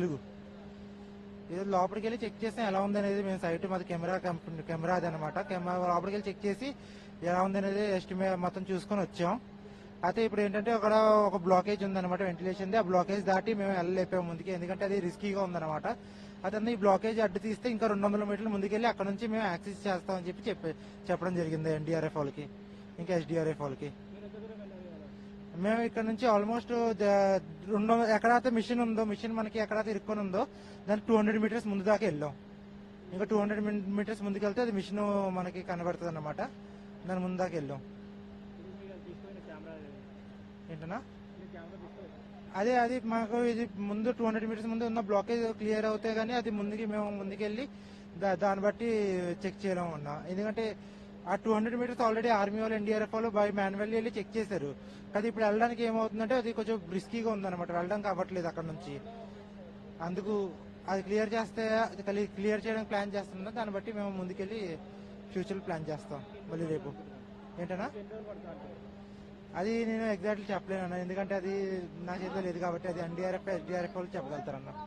తెలుగు. ఇది లోపలికి వెళ్ళి చెక్ చేసాం ఎలా ఉందనేది మేము సైట్ మాది కెమెరా కంపెనీ కెమెరా అది అనమాట కెమెరా లోపలికి వెళ్ళి చెక్ చేసి ఎలా ఉందనేది ఎస్టిమేట్ మొత్తం చూసుకొని వచ్చాం. అయితే ఇప్పుడు ఏంటంటే అక్కడ ఒక బ్లాకేజ్ ఉందన్నమాట వెంటిలేషన్ది. ఆ బ్లాకేజ్ దాటి మేము వెళ్ళలేపాము ముందుకి ఎందుకంటే అది రిస్కీగా ఉందన్నమాట అతన్ని ఈ బ్లాకేజ్ అడ్డు తీస్తే ఇంకా రెండు వందల మీటర్లు ముందుకెళ్ళి అక్కడ నుంచి మేము యాక్సెస్ చేస్తామని చెప్పి చెప్పి చెప్పడం జరిగింది ఎన్డీఆర్ఎఫ్ వాళ్ళకి ఇంకా ఎస్డీఆర్ఎఫ్ వాళ్ళకి. మేము ఇక్కడ నుంచి ఆల్మోస్ట్ రెండు ఎక్కడైతే మిషన్ ఉందో మిషన్ మనకి ఎక్కడైతే ఇరుక్కొని ఉందో దాని టూ హండ్రెడ్ మీటర్స్ ముందు దాకా వెళ్ళాం. ఇంకా టూ హండ్రెడ్ మీటర్స్ ముందుకు వెళ్తే అది మిషన్ మనకి కనబడుతుంది అనమాట దాని ముందు దాకా వెళ్ళాం. ఏంటన్నా? అదే అది మాకు ఇది ముందు టూ హండ్రెడ్ మీటర్స్ ముందు ఉన్న బ్లాకేజ్ క్లియర్ అవుతే గానీ అది ముందుకి మేము ముందుకెళ్ళి దా- దాన్ని బట్టి చెక్ చేయలేము అన్నా. ఎందుకంటే ఆ two hundred meters already army వాళ్ళు ఎన్డీఆర్ఎఫ్ వాళ్ళు బై మాన్యువల్లీ వెళ్ళి చెక్ చేశారు. కానీ ఇప్పుడు వెళ్ళడానికి ఏమవుతుందంటే అది కొంచెం రిస్కీగా ఉందన్నమాట. వెళ్ళడానికి అవ్వట్లేదు అక్కడ నుంచి. అందుకు అది క్లియర్ చేస్తే అది క్లియర్ చేయడం ప్లాన్ చేస్తుందా దాన్ని బట్టి మేము ముందుకెళ్ళి ఫ్యూచర్ ప్లాన్ చేస్తాం. మళ్ళీ రేపు. ఏంటన్నా? అది నేను ఎగ్జాక్ట్లీ చెప్పలేను అన్న ఎందుకంటే అది నా చేతిలో లేదు కాబట్టి అది ఎన్డీఆర్ఎఫ్ ఎస్డీఆర్ఎఫ్ వాళ్ళు చెప్పగలుగుతారన్నా.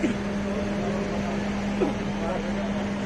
ありがとうございます。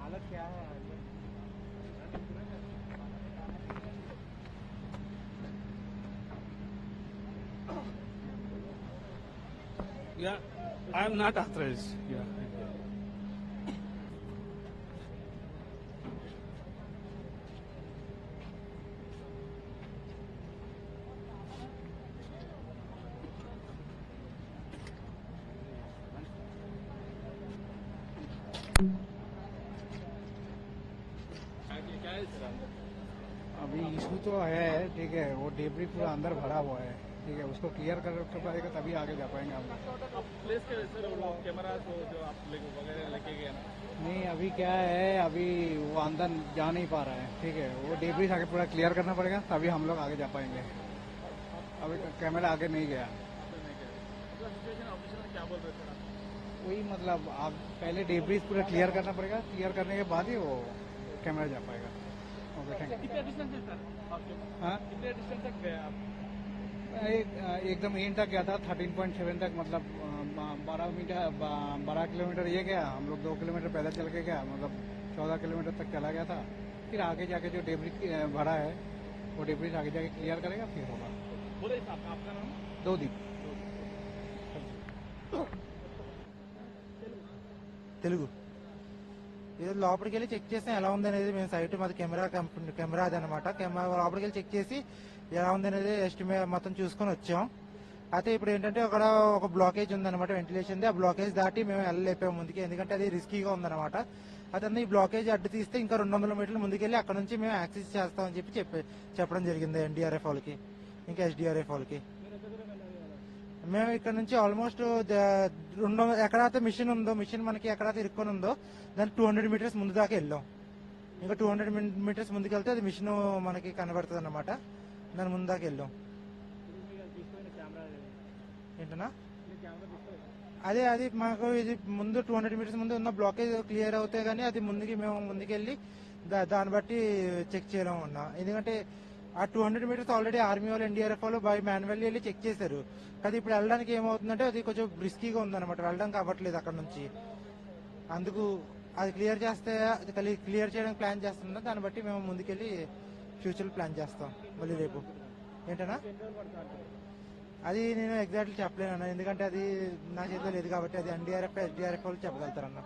हालत क्या है Yeah, I am not authorized. Yeah. अभी इशू तो है ठीक है वो डेबरी पूरा अंदर भरा हुआ है ठीक है उसको क्लियर कर पाएगा तभी आगे जा पाएँगे हम। प्लेस के सर वो कैमरा जो जो आप वगैरह लेके गए ना? नहीं अभी क्या है अभी वो अंदर जा नहीं पा रहा है ठीक है वो डेबरी आगे पूरा क्लियर करना पड़ेगा तभी हम लोग आगे जा पाएँगे। अभी कैमरा आगे नहीं गया। क्या बोल रहे थे? वही मतलब आप पहले डेबरीज पूरा क्लियर करना पड़ेगा क्लियर करने के बाद ही वो कैमरा जा पाएगा। डिस्टेंस है सर आपके? कितने डिस्टेंस तक गए आप? एक, एकदम एंड तक गया था थर्टीन पॉइंट सेवन तक मतलब बारह मीटर बारह किलोमीटर ये गया हम लोग दो किलोमीटर पैदल चल के गया मतलब चौदह किलोमीटर तक चला गया था। फिर आगे जाके जो डेब्रिज भरा है वो डेब्रिज आगे जाके क्लियर करेगा फिर होगा। आपका नाम? दो दिन తెలుగు. ఏదో లోపలికి వెళ్ళి చెక్ చేస్తే ఎలా ఉంది అనేది మేము సైట్ మాది కెమెరా కంపెనీ కెమెరా అది అనమాట కెమెరా లోపలికి వెళ్ళి చెక్ చేసి ఎలా ఉంది అనేది ఎస్టిమేట్ మొత్తం చూసుకొని వచ్చాం. అయితే ఇప్పుడు ఏంటంటే అక్కడ ఒక బ్లాకేజ్ ఉందన్నమాట వెంటిలేషన్ ఆ బ్లాకేజ్ దాటి మేము వెళ్ళలేపాము ముందుకి ఎందుకంటే అది రిస్కీగా ఉందన్నమాట. అతను ఈ బ్లాకేజ్ అడ్డు తీస్తే ఇంకా రెండు వందల మీటర్లు ముందుకెళ్ళి అక్కడ నుంచి మేము యాక్సెస్ చేస్తామని చెప్పి చెప్పి చెప్పడం జరిగింది ఎన్డీఆర్ఎఫ్ వాళ్ళకి ఇంకా ఎస్డీఆర్ఎఫ్ వాళ్ళకి. మేము ఇక్కడ నుంచి ఆల్మోస్ట్ uh, ద- రెండు ఎక్కడైతే మిషన్ ఉందో మిషన్ మనకి ఎక్కడైతే ఇరుక్కొని ఉందో దాని టూ హండ్రెడ్ మీటర్స్ ముందు దాకా వెళ్ళాం. ఇంకా టూ హండ్రెడ్ మీటర్స్ ముందుకు వెళ్తే అది మిషన్ మనకి కనబడుతుంది అనమాట దాని ముందు దాకా వెళ్ళాం. ఏంటన్నా? అదే అది మాకు ఇది ముందు టూ హండ్రెడ్ మీటర్స్ ముందు ఉన్న బ్లాకేజ్ క్లియర్ అవుతే కానీ అది ముందుకి మేము ముందుకెళ్ళి దా- దాన్ని బట్టి చెక్ చేయలేము ఉన్నా ఎందుకంటే ఆ two hundred meters already army వాళ్ళు ఎన్డీఆర్ఎఫ్ వాళ్ళు బై మాన్యువల్లీ వెళ్ళి చెక్ చేశారు. కానీ ఇప్పుడు వెళ్ళడానికి ఏమవుతుందంటే అది కొంచెం రిస్కీగా ఉందన్నమాట. వెళ్ళడానికి అవ్వట్లేదు అక్కడ నుంచి. అందుకు అది క్లియర్ చేస్తే అది క్లియర్ చేయడానికి ప్లాన్ చేస్తున్నాం దాన్ని బట్టి మేము ముందుకెళ్ళి ఫ్యూచర్ ప్లాన్ చేస్తాం మళ్ళీ రేపు. ఏంటన్నా? అది నేను ఎగ్జాక్ట్లీ చెప్పలేను అన్న. ఎందుకంటే అది నా చేతిలో లేదు కాబట్టి అది ఎన్డీఆర్ఎఫ్ ఎస్డీఆర్ఎఫ్ వాళ్ళు చెప్పగలుగుతారన్న.